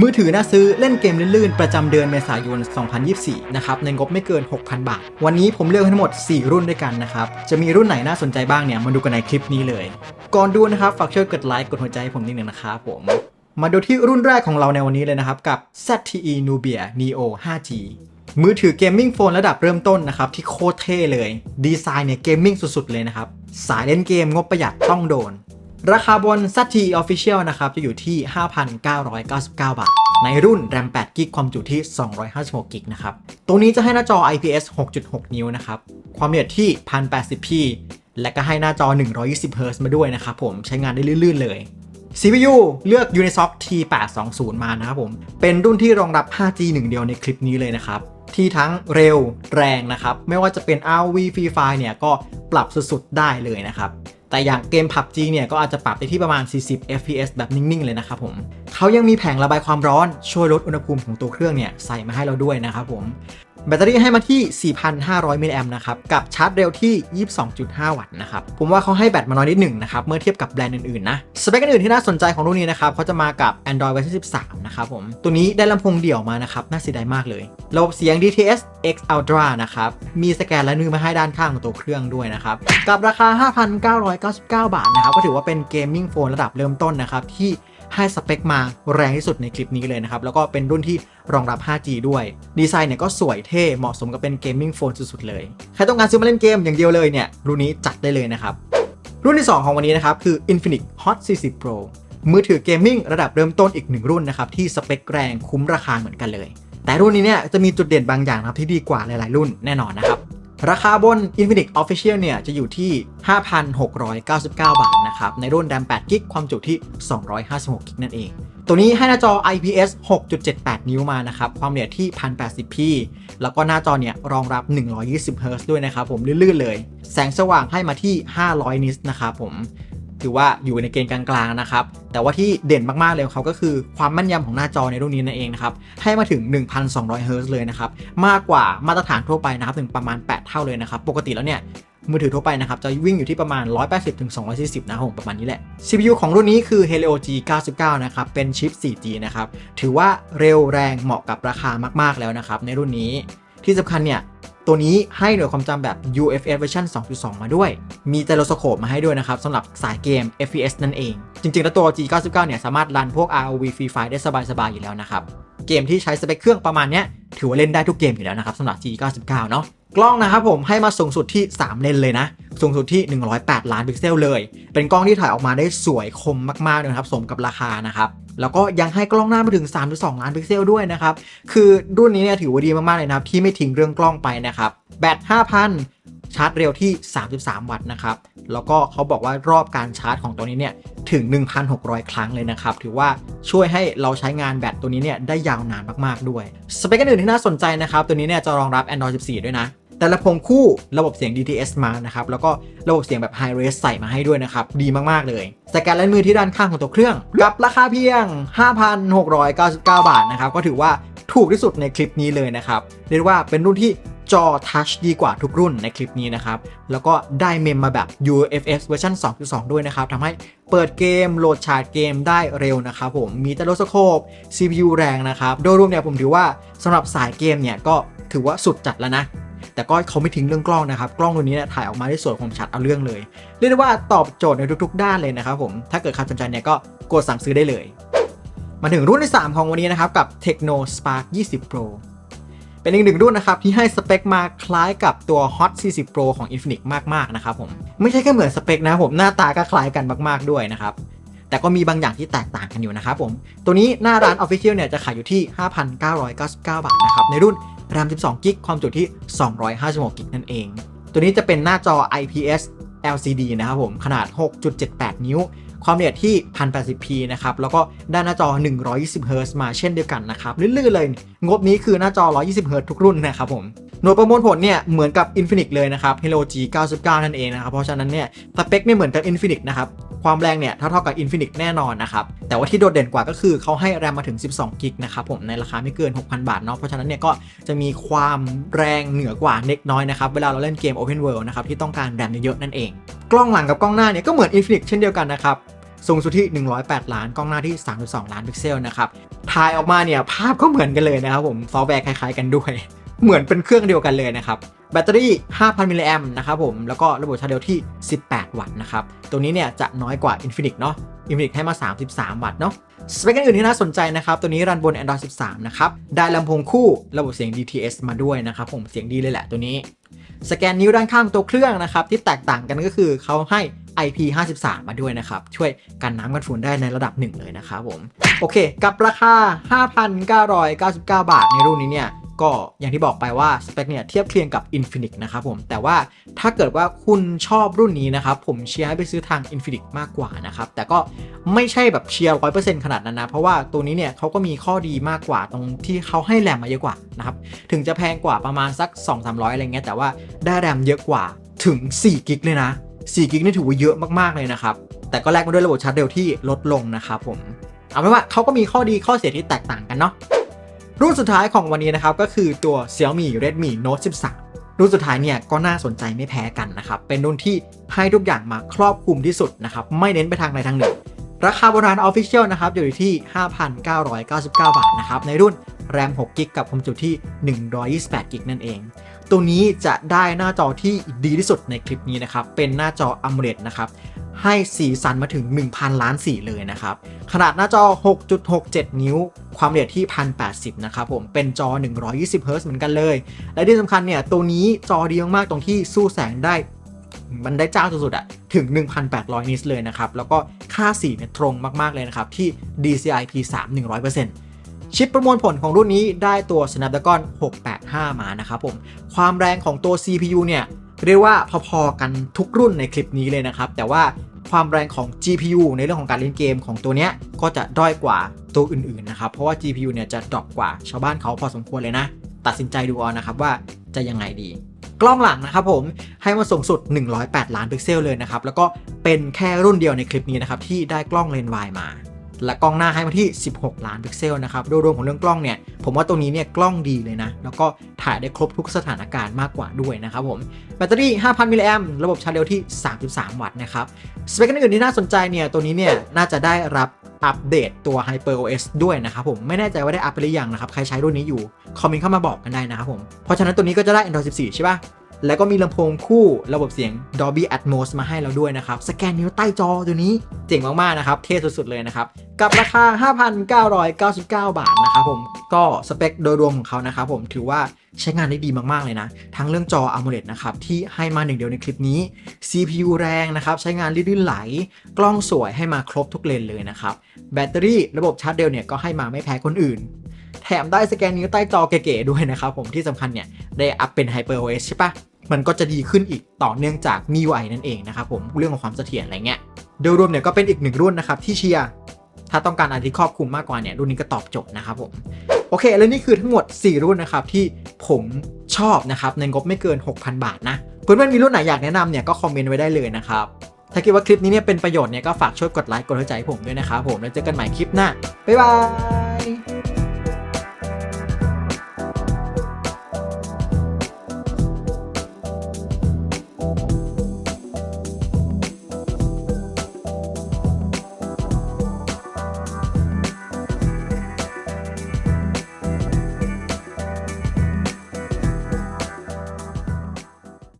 มือถือน่าซื้อเล่นเกมลื่นๆ ประจำเดือนเมษายน 2024 นะครับ ในงบไม่เกิน 6,000 บาท วันนี้ผมเลือกให้ทั้งหมด 4 รุ่นด้วยกันนะครับ จะมีรุ่นไหนน่าสนใจบ้างเนี่ย มาดูกันในคลิปนี้เลย ก่อนดูนะครับ ฝากช่วยกดไลค์ กดหัวใจให้ผมนิดนึงนะครับผม มาดูที่รุ่นแรกของเราในวันนี้เลยนะครับ กับ ZTE Nubia Neo 5G มือถือเกมมิ่งโฟนระดับเริ่มต้นนะครับ ที่โคตรเท่เลย ดีไซน์เนี่ยเกมมิ่งสุดๆเลยนะครับ สายเล่นเกมงบประหยัดต้องโดน ราคาบน ZTE Official นะครับจะอยู่ที่ 5,999 บาท ในรุ่น RAM 8 g b ความจุที่ 256 g b นะครับ ตัวนี้จะให้หน้าจอ IPS 6.6 นิ้วนะครับ ความละเอียดที่ 1080p และก็ให้หน้าจอ 120 Hz มาด้วยนะครับผมใช้งานได้ลื่นๆเลย CPU เลือก Unisoc T820 มานะครับผม เป็นรุ่นที่รองรับ 5G หนึ่งเดียวในคลิปนี้เลยนะครับ ที่ทั้งเร็วแรงนะครับ ไม่ว่าจะเป็น RV Free Fire เนี่ยก็ปรับสุดๆได้เลยนะครับ แต่อย่างเกม PUBG เนี่ยก็อาจจะปรับได้ที่ประมาณ 40 fps แบบนิ่งๆ เลยนะครับผมเขายังมีแผงระบายความร้อนช่วยลดอุณหภูมิของตัวเครื่องเนี่ยใส่มาให้เราด้วยนะครับผม แบตเตอรี่ให้มาที่ 4,500 มิลลิแอมป์นะครับ กับชาร์จเร็วที่ 22.5 วัตต์นะครับ ผมว่าเขาให้แบตมาน้อยนิดหนึ่งนะครับ เมื่อเทียบกับแบรนด์อื่น ๆ นะ สเปคอื่นที่น่าสนใจของรุ่นนี้นะครับเขาจะมากับ Android เวอร์ชัน13 นะครับผม ตัวนี้ได้ลำโพงเดี่ยวมานะครับ น่าเสียดายมากเลย ระบบเสียง DTS X Ultra นะครับ มีสแกนแลายนิ้วมาให้ด้านข้างของตัวเครื่องด้วยนะครับ กับราคา 5,999 บาทนะครับ ก็ถือว่าเป็นเกมมิ่งโฟนระดับเริ่มต้นนะครับที่ ให้สเปคมาแรงที่สุดในคลิปนี้เลยนะครับ แล้วก็เป็นรุ่นที่รองรับ 5G ด้วย ดีไซน์เนี่ยก็สวยเท่เหมาะสมกับเป็นเกมมิ่งโฟนสุดๆเลย ใครต้องการซื้อมาเล่นเกมอย่างเดียวเลยเนี่ยรุ่นนี้จัดได้เลยนะครับ รุ่นที่ 2 ของวันนี้นะครับคือ Infinix Hot 40 Pro มือถือเกมมิ่งระดับเริ่มต้นอีกหนึ่งรุ่นนะครับที่สเปคแรงคุ้มราคาเหมือนกันเลย แต่รุ่นนี้เนี่ยจะมีจุดเด่นบางอย่างนะครับที่ดีกว่าหลายๆ รุ่นแน่นอนนะครับ ราคาบน Infinix Official เนี่ยจะอยู่ที่ 5,699 บาทนะครับ ในรุ่น RAM 8 g b ความจุที่ 256 g b นั่นเอง ตัวนี้ให้หน้าจอ IPS 6.78 นิ้วมานะครับ ความละเอียดที่ 1080p แล้วก็หน้าจอเนี่ยรองรับ 120 Hz ด้วยนะครับผมลื่นๆเลย แสงสว่างให้มาที่ 500 นิตนะครับผม ถือว่าอยู่ในเกณฑ์กลางๆนะครับ แต่ว่าที่เด่นมากๆเลยของเขาก็คือความแม่นยำของหน้าจอในรุ่นนี้นั่นเองนะครับ ให้มาถึง 1,200เฮิร์ตเลยนะครับ มากกว่ามาตรฐานทั่วไปนะครับ ถึงประมาณ 8 เท่าเลยนะครับ ปกติแล้วเนี่ยมือถือทั่วไปนะครับ จะวิ่งอยู่ที่ประมาณ 180ถึง240นะครับผมประมาณนี้แหละ CPU ของรุ่นนี้คือ Helio G99 นะครับ เป็นชิป 4G นะครับ ถือว่าเร็วแรงเหมาะกับราคามากๆแล้วนะครับในรุ่นนี้ ที่สำคัญเนี่ย ตัวนี้ให้หน่วยความจำแบบ UFS version 2.2 มาด้วย มีไจโลสโคปมาให้ด้วยนะครับสำหรับสายเกม FPS นั่นเอง จริงๆ แล้วตัว G99 เนี่ยสามารถรันพวก ROV Free Fire ได้สบายๆ อยู่แล้วนะครับ เกมที่ใช้สเปคเครื่องประมาณนี้ถือว่าเล่นได้ทุกเกมอยู่แล้วนะครับสำหรับ G99 เนาะกล้องนะครับผมให้มาสูงสุดที่ 3 เลนเลยนะ สูงสุดที่ 108 ล้านพิกเซลเลย เป็นกล้องที่ถ่ายออกมาได้สวยคมมากๆเลยนะครับสมกับราคานะครับแล้วก็ยังให้กล้องหน้ามาถึง 3.2 ล้านพิกเซลด้วยนะครับ คือรุ่นนี้เนี่ยถือว่าดีมาก ๆ เลยนะครับ ที่ไม่ทิ้งเรื่องกล้องไปนะครับ แบต 5,000 ชาร์จเร็วที่ 33 วัตต์นะครับ แล้วก็เขาบอกว่ารอบการชาร์จของตัวนี้เนี่ยถึง 1,600 ครั้งเลยนะครับ ถือว่าช่วยให้เราใช้งานแบตตัวนี้เนี่ยได้ยาวนานมากๆด้วย สเปคอื่นที่น่าสนใจนะครับ ตัวนี้เนี่ยจะรองรับ Android 14 ด้วยนะ แต่ละพงคู่ระบบเสียง DTS มานะครับ แล้วก็ระบบเสียงแบบ High Res ใส่มาให้ด้วยนะครับ ดีมากๆเลยสแกนลายมือที่ด้านข้างของตัวเครื่องกับราคาเพียง 5,699 บาทนะครับ ก็ถือว่าถูกที่สุดในคลิปนี้เลยนะครับ เรียกว่าเป็นรุ่นที่ จอทัชดีกว่าทุกรุ่นในคลิปนี้นะครับ แล้วก็ได้เมมมาแบบ UFS เวอร์ชัน2.2 ด้วยนะครับทำให้เปิดเกมโหลดชาร์จเกมได้เร็วนะครับผมมีไจโรสโคป CPU แรงนะครับ โดยรวมเนี่ยผมถือว่าสำหรับสายเกมเนี่ยก็ถือว่าสุดจัดแล้วนะแต่ก็เขาไม่ทิ้งเรื่องกล้องนะครับ กล้องตัวนี้เนี่ยถ่ายออกมาได้สวยคมชัดเอาเรื่องเลย เรียกได้ว่าตอบโจทย์ในทุกๆ ด้านเลยนะครับผม ถ้าเกิดใครสนใจเนี่ยก็กดสั่งซื้อได้เลย มาถึงรุ่นที่ 3 ของวันนี้นะครับ กับ Tecno Spark 20 Pro เป็นอีกหนึ่งรุ่นนะครับที่ให้สเปคมาคล้ายกับตัว Hot 40 Pro ของ Infinix มากๆนะครับผมไม่ใช่แค่เหมือนสเปคนะครับผมหน้าตาก็คล้ายกันมากๆด้วยนะครับแต่ก็มีบางอย่างที่แตกต่างกันอยู่นะครับผม ตัวนี้หน้าร้าน Official เนี่ยจะขายอยู่ที่ 5,999 บาทนะครับ ในรุ่น RAM 12 g b ความจุที่ 256 g b นั่นเอง ตัวนี้จะเป็นหน้าจอ IPS LCD นะครับผมขนาด 6.78 นิ้ว ความละเอียดที่ 1080p นะครับ แล้วก็ได้หน้าจอ 120 Hz มาเช่นเดียวกันนะครับ ลื่นๆเลย งบนี้คือหน้าจอ 120 Hz ทุกรุ่นนะครับผมหน่วยประมวลผลเนี่ยเหมือนกับ Infinix เลยนะครับ Hello G99 นั่นเองนะครับ เพราะฉะนั้นเนี่ยสเปคไม่เหมือนกับ Infinix นะครับ ความแรงเนี่ยเท่าๆกับ Infinix แน่นอนนะครับ แต่ว่าที่โดดเด่นกว่าก็คือเขาให้แรมมาถึง 12 กิกนะครับผมในราคาไม่เกิน 6,000 บาทเนาะเพราะฉะนั้นเนี่ยก็จะมีความแรงเหนือกว่าเล็กน้อยนะครับ เวลาเราเล่นเกม Open World นะครับที่ต้องการแรมเยอะๆนั่นเอง กล้องหลังกับกล้องหน้าเนี่ยก็เหมือน Infinix เช่นเดียวกันนะครับสูงสุดที่ 108 ล้าน กล้องหน้าที่ 3.2 ล้านพิกเซลนะครับ ถ่ายออกมาเนี่ยภาพก็เหมือนกันเลยนะครับผม ซอฟต์แวร์คล้ายๆกันด้วย เหมือนเป็นเครื่องเดียวกันเลยนะครับ แบตเตอรี่ 5,000 มิลลิแอมนะครับผม แล้วก็ระบบชาร์จเร็วที่ 18 วัตต์นะครับ ตัวนี้เนี่ยจะน้อยกว่า Infinix เนาะ Infinix ให้มา 33 วัตต์เนาะ สเปคอื่นๆที่น่าสนใจนะครับ ตัวนี้รันบน Android 13 นะครับ ได้ลำโพงคู่ระบบเสียง DTS มาด้วยนะครับผม เสียงดีเลยแหละตัวนี้ สแกนนิ้วด้านข้างตัวเครื่องนะครับที่แตกต่างกันก็คือเขาให้ IP53 มาด้วยนะครับ ช่วยกันน้ำกันฝุ่นได้ในระดับหนึ่งเลยนะครับผม โอเค กับราคา 5,999 บาทในรุ่นนี้เนี่ย ก็อย่างที่บอกไปว่าสเปคเนี่ยเทียบเคียงกับ Infinix นะครับผมแต่ว่าถ้าเกิดว่าคุณชอบรุ่นนี้นะครับผมเชียร์ให้ไปซื้อทาง Infinix มากกว่านะครับแต่ก็ไม่ใช่แบบเชียร์100%ขนาดนั้นนะ เพราะว่าตัวนี้เนี่ยเขาก็มีข้อดีมากกว่าตรงที่เขาให้แรมมาเยอะกว่านะครับถึงจะแพงกว่าประมาณสัก 2-300 อะไรเงี้ยแต่ว่าได้แรมเยอะกว่าถึง4กิกเลยนะ4กิกนี่ถือว่าเยอะมากๆเลยนะครับแต่ก็แลกมาด้วยระบบชาร์จเร็วที่ลดลงนะครับผมเอาเป็นว่าเขาก็มีข้อดีข้อเสียที่แตกต่างกันเนาะ รุ่นสุดท้ายของวันนี้นะครับก็คือตัว Xiaomi Redmi Note 13 รุ่นสุดท้ายเนี่ยก็น่าสนใจไม่แพ้กันนะครับ เป็นรุ่นที่ให้ทุกอย่างมาครอบคลุมที่สุดนะครับ ไม่เน้นไปทางใดทางหนึ่ง ราคาบนร้าน Official นะครับอยู่ที่ 5,999 บาทนะครับ ในรุ่นแรม 6 กิกกับความจุที่ 128 กิกนั่นเอง ตัวนี้จะได้หน้าจอที่ดีที่สุดในคลิปนี้นะครับ เป็นหน้าจอ AMOLED นะครับ ให้สีสันมาถึง 1,000 ล้านสีเลยนะครับ ขนาดหน้าจอ 6.67 นิ้ว ความละเอียดที่ 1080 นะครับผม เป็นจอ 120 Hz เหมือนกันเลย และที่สำคัญเนี่ย ตัวนี้จอดีมากๆ ตรงที่สู้แสงได้ มันได้เจ้าสุดๆอะถึง 1,800 นิตเลยนะครับ แล้วก็ค่าสีเนี่ยตรงมากๆเลยนะครับ ที่ DCI P3 100%ชิปประมวลผลของรุ่นนี้ได้ตัว Snapdragon 685 มานะครับผม ความแรงของตัว CPU เนี่ย เรียกว่าพอๆกันทุกรุ่นในคลิปนี้เลยนะครับ แต่ว่าความแรงของ GPU ในเรื่องของการเล่นเกมของตัวเนี้ยก็จะด้อยกว่าตัวอื่นๆนะครับ เพราะว่า GPU เนี่ยจะดรอปกว่าชาวบ้านเขาพอสมควรเลยนะ ตัดสินใจดูเอานะครับว่าจะยังไงดี กล้องหลังนะครับผมให้มาสูงสุด 108 ล้านพิกเซลเลยนะครับ แล้วก็เป็นแค่รุ่นเดียวในคลิปนี้นะครับที่ได้กล้องเลนส์วายมา และกล้องหน้าให้มาที่ 16 ล้านพิกเซลนะครับ โดยรวมของเรื่องกล้องเนี่ย ผมว่าตัวนี้เนี่ยกล้องดีเลยนะ แล้วก็ถ่ายได้ครบทุกสถานการณ์มากกว่าด้วยนะครับผม แบตเตอรี่ 5,000 มิลลิแอมระบบชาร์จเร็วที่ 3.3 วัตต์นะครับ สเปคอื่นๆที่น่าสนใจเนี่ย ตัวนี้เนี่ยน่าจะได้รับอัปเดตตัว Hyper OS ด้วยนะครับผม ไม่แน่ใจว่าได้อัปไปหรือยังนะครับ ใครใช้รุ่นนี้อยู่ คอมเมนต์เข้ามาบอกกันได้นะครับผม เพราะฉะนั้นตัวนี้ก็จะได้ Android 14 ใช่ปะ แล้วก็มีลำโพงคู่ระบบเสียง Dolby Atmos มาให้เราด้วยนะครับ สแกนนิ้วใต้จอตัวนี้เจ๋งมากๆนะครับ เท่สุดๆเลยนะครับ กับราคา 5,999 บาทนะครับผม ก็สเปคโดยรวมของเขานะครับผมถือว่าใช้งานได้ดีมากๆเลยนะ ทั้งเรื่องจอ AMOLED นะครับที่ให้มาหนึ่งเดียวในคลิปนี้ CPU แรงนะครับใช้งานลื่นไหล กล้องสวยให้มาครบทุกเลนเลยนะครับแบตเตอรี่ระบบชาร์จเร็วเนี่ยก็ให้มาไม่แพ้คนอื่นแถมได้สแกนนิ้วใต้จอเก๋ๆด้วยนะครับผมที่สำคัญเนี่ย ได้อัพเป็น Hyper OS ใช่ปะ มันก็จะดีขึ้นอีกต่อเนื่องจาก MIUI นั่นเองนะครับผมเรื่องของความเสถียรอะไรเงี้ยโดยรวมเนี่ยก็เป็นอีกหนึ่งรุ่นนะครับที่เชียร์ถ้าต้องการอะไรที่ครอบคลุมมากกว่าเนี่ยรุ่นนี้ก็ตอบโจทย์นะครับผมโอเค แล้วนี่คือทั้งหมด 4 รุ่นนะครับที่ผมชอบนะครับในงบไม่เกิน 6,000 บาทนะเพื่อนๆมีรุ่นไหนอยากแนะนำเนี่ยก็คอมเมนต์ไว้ได้เลยนะครับถ้าคิดว่าคลิปนี้เนี่ยเป็นประโยชน์เนี่ยก็ฝากช่วยกดไลค์กดหัวใจให้ผมด้วยนะครับผมแล้วเจอกันใหม่คลิปหน้าบ๊ายบาย